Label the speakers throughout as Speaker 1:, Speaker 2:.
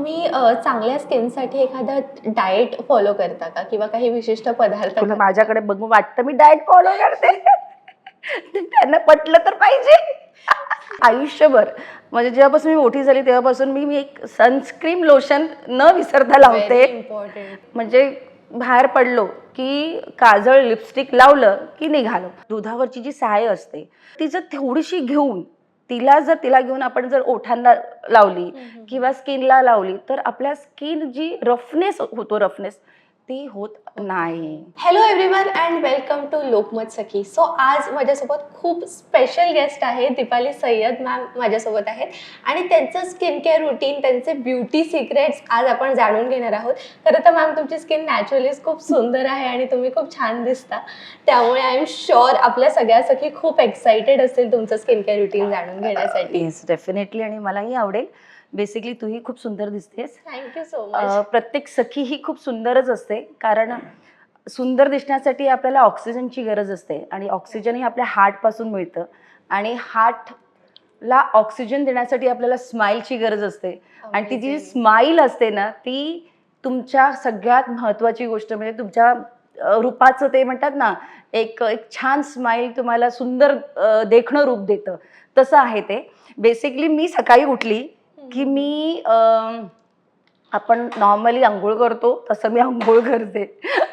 Speaker 1: तुम्ही चांगल्या स्किनसाठी एखादा डाएट फॉलो करता का? किंवा काही विशिष्ट पदार्थ
Speaker 2: तुला? माझ्याकडे बघून वाटतं मी डाएट फॉलो करते. त्यांना पटलं तर पाहिजे. आयुष्यभर. म्हणजे जेव्हापासून मी मोठी झाली तेव्हापासून मी मी एक सनस्क्रीन लोशन न विसरता लावते. म्हणजे बाहेर पडलो की काजळ लिपस्टिक लावलं की निघालो. दुधावरची जी साय असते ती जर थोडीशी घेऊन तिला जर तिला घेऊन आपण जर ओठांना लावली. किंवा स्किनला लावली तर आपल्या स्किन जी रफनेस होतो रफनेस ती होत नाही.
Speaker 1: Hello everyone and welcome to Lokmat Sakhi so आज माझ्यासोबत खूप स्पेशल गेस्ट आहे दीपाली सय्यद मॅम माझ्यासोबत आहेत. आणि त्यांचं स्किन केअर रुटीन त्यांचे ब्युटी सिक्रेट्स आज आपण जाणून घेणार आहोत. खरं तर मॅम तुमची स्किन नॅचरलीच खूप सुंदर आहे आणि तुम्ही खूप छान दिसता. त्यामुळे आय एम शुअर आपल्या सगळ्या सखी खूप एक्साइटेड असतील तुमचं स्किन केअर रुटीन जाणून घेण्यासाठी.
Speaker 2: येस डेफिनेटली आणि मलाही आवडेल. बेसिकली तूही खूप सुंदर दिसतेस.
Speaker 1: थँक्यू सो मच
Speaker 2: प्रत्येक सखी ही खूप सुंदरच असते. कारण सुंदर दिसण्यासाठी आपल्याला ऑक्सिजनची गरज असते. आणि ऑक्सिजन हे आपल्या हार्टपासून मिळतं. आणि हार्टला ऑक्सिजन देण्यासाठी आपल्याला स्माईलची गरज असते. आणि ती जी स्माईल असते ना ती तुमच्या सगळ्यात महत्त्वाची गोष्ट म्हणजे तुमच्या रूपाचं ते म्हणतात ना एक एक छान स्माईल तुम्हाला सुंदर देखणं रूप देतं. तसं आहे ते. बेसिकली मी सकाळी उठली की मी आपण नॉर्मली आंघोळ करतो तसं मी आंघोळ करते.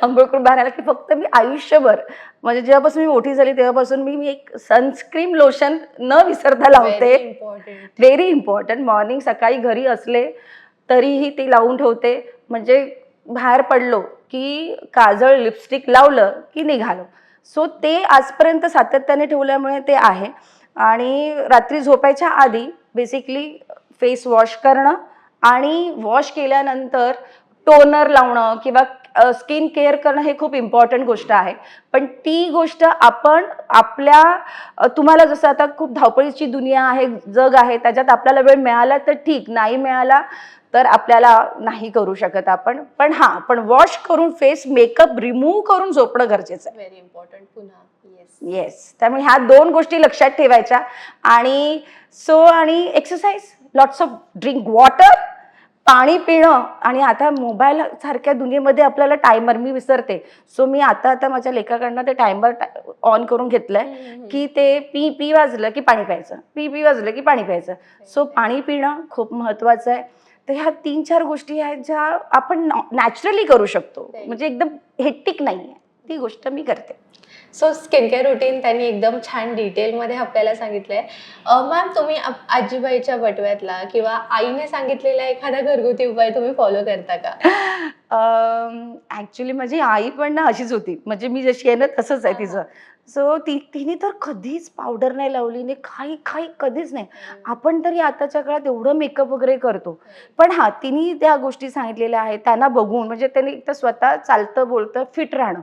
Speaker 2: आंघोळ करून बाहेर आला की फक्त मी आयुष्यभर म्हणजे जेव्हापासून मी मोठी झाली तेव्हापासून मी मी एक सनस्क्रीन लोशन न विसरता लावते. व्हेरी इम्पॉर्टंट मॉर्निंग सकाळी घरी असले तरीही ती लावून ठेवते. म्हणजे बाहेर पडलो की काजळ लिपस्टिक लावलं की निघालो. सो ते आजपर्यंत सातत्याने ठेवल्यामुळे ते आहे. आणि रात्री झोपायच्या आधी बेसिकली फेस वॉश करणं आणि वॉश केल्यानंतर टोनर लावणं किंवा स्किन केअर करणं हे खूप इम्पॉर्टंट गोष्ट आहे. पण ती गोष्ट आपण आपल्या तुम्हाला जसं आता खूप धावपळीची दुनिया आहे जग आहे त्याच्यात आपल्याला वेळ मिळाला तर ठीक नाही मिळाला तर आपल्याला नाही करू शकत आपण. पण हां पण वॉश करून फेस मेकअप रिमूव्ह करून झोपणं गरजेचं आहे.
Speaker 1: व्हेरी इम्पॉर्टंट पुन्हा. येस
Speaker 2: येस त्यामुळे ह्या दोन गोष्टी लक्षात ठेवायच्या. आणि सो आणि exercise lots of drink water पाणी पिणं आणि आता मोबाईल सारख्या दुनियेमध्ये आपल्याला टायमर मी विसरते. सो मी आता आता माझ्या लेखाकडनं ते टायमर ऑन करून घेतलंय की ते पी पी वाजलं की पाणी प्यायचं. पी पी वाजलं की पाणी प्यायचं. सो पाणी पिणं खूप महत्त्वाचं आहे. तर ह्या तीन चार गोष्टी आहेत ज्या आपण नॅचरली करू शकतो. म्हणजे एकदम हेक्टिक नाही आहे ती गोष्ट मी करते.
Speaker 1: सो स्किन केअर रुटीन त्यांनी एकदम छान डिटेलमध्ये आपल्याला सांगितलंय. मॅम तुम्ही आजीबाईच्या बटव्यातला किंवा आईने सांगितलेला एखादा घरगुती उपाय तुम्ही फॉलो करता का?
Speaker 2: ऍक्च्युली माझी आई पण ना अशीच होती. म्हणजे मी जशी आहे ना तसंच आहे तिचं. सो ती तिने तर कधीच पावडर नाही लावली नाही काही काही कधीच नाही. आपण तरी आताच्या काळात एवढं मेकअप वगैरे करतो. पण हा तिने त्या गोष्टी सांगितलेल्या आहेत. त्यांना बघून म्हणजे त्यांनी एक तर स्वतः चालतं बोलतं फिट राहणं.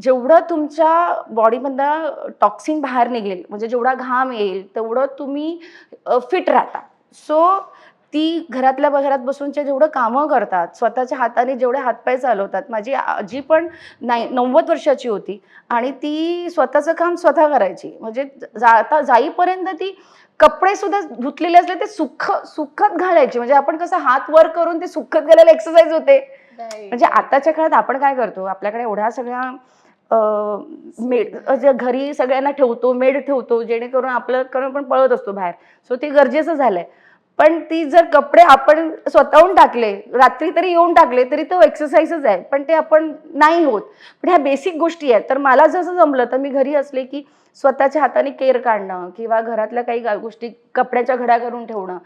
Speaker 2: जेवढं तुमच्या बॉडीमधनं टॉक्सिन बाहेर निघेल म्हणजे जेवढा घाम येईल तेवढं तुम्ही फिट राहता. सो ती घरातल्या घरात बसूनच्या जेवढं कामं करतात स्वतःच्या हाताने जेवढे हातपाय चालवतात माझी आजी पण नाही नव्वद वर्षाची होती आणि ती स्वतःचं काम स्वतः करायची. म्हणजे जाता जाईपर्यंत ती कपडे सुद्धा धुतलेले असले ते सुख सुखत घालायचे. म्हणजे आपण कसं हात वर करून ते सुखत घालायला एक्सरसाइज होते. म्हणजे आताच्या काळात आपण काय करतो आपल्याकडे एवढ्या सगळ्या मेड जे घरी सगळ्यांना ठेवतो मेड ठेवतो जेणेकरून आपलं करून पण पळत असतो बाहेर. सो ते गरजेचं झालंय. पण ती जर कपडे आपण स्वतःहून टाकले रात्री तरी येऊन टाकले तरी तो एक्सरसाइजच आहे. पण ते आपण नाही होत. पण ह्या बेसिक गोष्टी आहेत. तर मला जसं जमलं तर मी घरी असले की स्वतःच्या हाताने केअर काढणं किंवा घरातल्या काही गोष्टी कपड्याच्या घड्या करून ठेवणं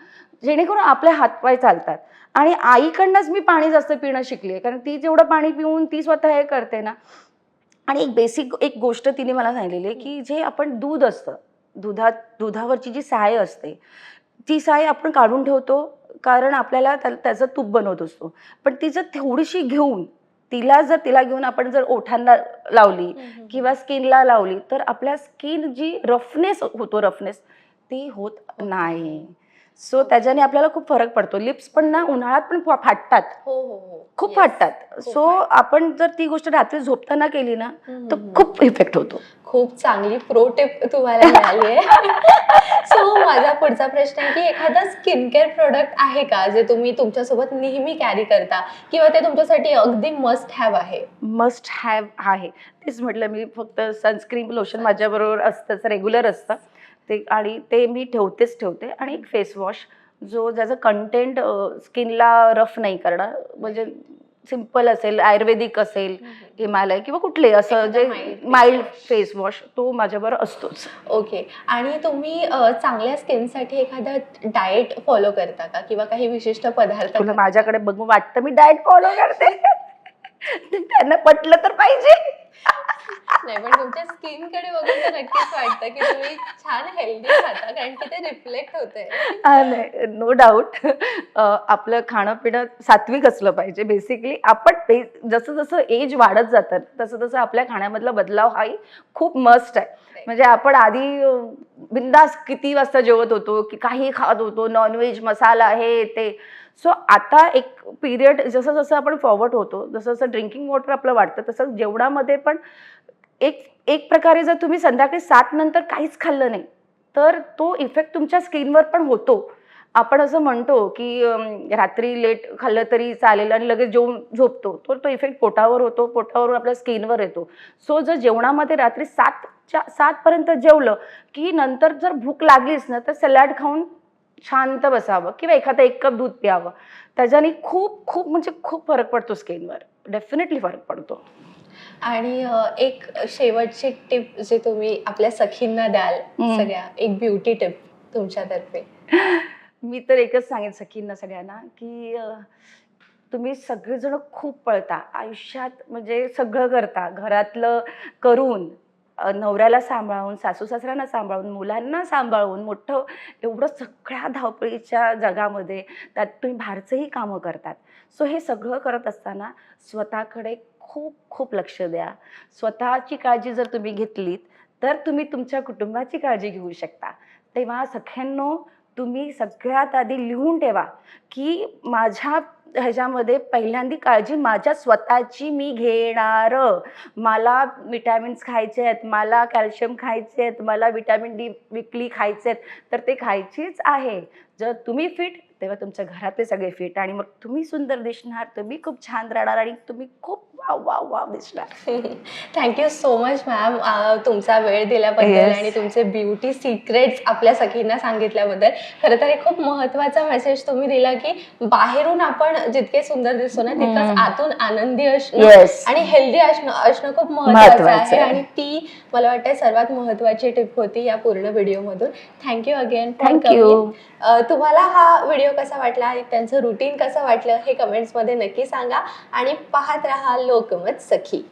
Speaker 2: जेणेकरून आपले हातपाय चालतात. आणि आईकडनंच मी पाणी जास्त पिणं शिकले कारण ती जेवढं पाणी पिऊन ती स्वतः हे करते ना आणि एक बेसिक एक गोष्ट तिने मला सांगितलेली आहे की जे आपण दूध असतं दुधात दुधावरची जी साय असते ती साय आपण काढून ठेवतो कारण आपल्याला त्या- त्याचं तूप बनवत असतो. पण ती जर थोडीशी घेऊन तिला जर तिला घेऊन आपण जर ओठांना लावली किंवा स्किनला लावली तर आपल्या स्किन जी रफनेस होतो रफनेस ती होत नाही. सो त्याच्याने आपल्याला खूप फरक पडतो. लिप्स पण ना उन्हाळ्यात पण फाटतात.
Speaker 1: हो हो हो.
Speaker 2: खूप. फाटतात.
Speaker 1: खूप
Speaker 2: सो
Speaker 1: फाटतात.
Speaker 2: आपण जर ती गोष्ट रात्री झोपताना केली ना तर. खूप इफेक्ट होतो.
Speaker 1: खूप चांगली प्रो टिप तुम्हाला मिळाली आहे सो माझा पुढचा प्रश्न आहे की एखादा स्किन केअर प्रोडक्ट आहे का जे तुम्ही तुमच्यासोबत नेहमी कॅरी करता किंवा ते तुमच्यासाठी अगदी मस्ट हॅव आहे?
Speaker 2: मस्ट हॅव आहे. तेच म्हटलं मी फक्त सनस्क्रीन लोशन माझ्याबरोबर असतंच रेग्युलर असतं. ते आणि ते मी ठेवतेच ठेवते. आणि एक फेस वॉश जो ज्याचं कंटेंट स्किनला रफ नाही करणार. म्हणजे सिंपल असेल आयुर्वेदिक असेल हिमालय किंवा कुठले असं जे माइल्ड. फेस वॉश तो माझ्याबरोबर असतोच.
Speaker 1: ओके. आणि तुम्ही चांगल्या स्किनसाठी एखादा डाएट फॉलो करता का? किंवा काही विशिष्ट पदार्थ
Speaker 2: तुला? माझ्याकडे बघून वाटतं मी डाएट फॉलो करते? त्यांना पटलं तर पाहिजे.
Speaker 1: नाही पण तुमच्या स्किनकडे बघून तर नक्कीच वाटतं की तुम्ही छान हेल्दी खाता कारण की ते रिफ्लेक्ट होतंय.
Speaker 2: नो डाऊट आपलं खाणं पिणं सात्विक असलं पाहिजे. बेसिकली आपण ते- जसं जसं एज वाढत जातं तसं तसं आपल्या खाण्यामधला बदलाव हाही खूप मस्ट आहे. म्हणजे आपण आधी बिंदास किती वाजता जेवत होतो की काही खात होतो नॉनव्हेज मसाला हे ते. सो आता एक पिरियड जसं जसं आपण फॉरवर्ड होतो जसं जसं ड्रिंकिंग वॉटर आपलं वाटतं तसं जेवणामध्ये पण एक एक प्रकारे जर तुम्ही संध्याकाळी सात नंतर काहीच खाल्लं नाही तर तो इफेक्ट तुमच्या स्किनवर पण होतो. आपण असं म्हणतो की रात्री लेट खाल्लं तरी चालेल आणि लगेच जेवून झोपतो. तर तो इफेक्ट पोटावर होतो पोटावरून आपल्या स्किनवर येतो. सो जर जेवणामध्ये रात्री सातच्या सातपर्यंत जेवलं की नंतर जर भूक लागलीच ना तर सॅलॅड खाऊन शांत बसावं किंवा एखादं एक कप दूध प्यावं. त्याच्याने खूप खूप म्हणजे खूप फरक पडतो स्किनवर डेफिनेटली फरक पडतो.
Speaker 1: आणि एक शेवटची टिप जे तुम्ही आपल्या सखींना द्याल. सगळ्या एक ब्युटी टिप तुमच्यातर्फे.
Speaker 2: मी तर एकच सांगेन सखींना सगळ्यांना की तुम्ही सगळेजण खूप पळता. आयुष्यात म्हणजे सगळं करता. घरातलं करून नवऱ्याला सांभाळून सासू सासऱ्यांना सांभाळून मुलांना सांभाळून मोठं एवढं सगळ्या धावपळीच्या जगामध्ये त्यात तुम्ही बाहेरचंही कामं करतात. सो हे सगळं करत असताना स्वतःकडे खूप खूप लक्ष द्या. स्वतःची काळजी जर तुम्ही घेतलीत तर तुम्ही तुमच्या कुटुंबाची काळजी घेऊ शकता. तेव्हा सख्यांनो तुम्ही सगळ्यात आधी लिहून ठेवा की माझ्या ह्याच्यामध्ये पहिल्यांदी काळजी माझ्या स्वतःची मी घेणार. मला विटॅमिन्स खायचे आहेत मला कॅल्शियम खायचे आहेत मला विटॅमिन डी विकली खायचे आहेत तर ते खायचीच आहे. जर तुम्ही फिट तेव्हा तुमच्या घरातले सगळे फिट आणि मग तुम्ही सुंदर दिसणार तुम्ही खूप छान राहणार आणि तुम्ही खूप वाव वाव वाव दिसणार.
Speaker 1: Thank you so much ma'am तुमचा वेळ दिल्याबद्दल. आणि तुमचे ब्युटी सिक्रेट्स आपल्या सखींना सांगितल्याबद्दल. खरं तर खूप महत्त्वाचा मेसेज तुम्ही दिला की बाहेरून आपण जितके सुंदर दिसतो ना तितकंच. आतून आनंदी असणं आणि हेल्दी असणं असणं खूप महत्वाचं
Speaker 2: आहे.
Speaker 1: आणि ती मला वाटतं सर्वात महत्वाची टिप होती या पूर्ण व्हिडिओमधून थँक्यू अगेन
Speaker 2: थँक्यू
Speaker 1: तुम्हाला हा व्हिडिओ कसा वाटला आणि त्यांचं रुटीन कसं वाटलं हे कमेंट्समध्ये नक्की सांगा आणि पाहत राहा लोकमत सखी.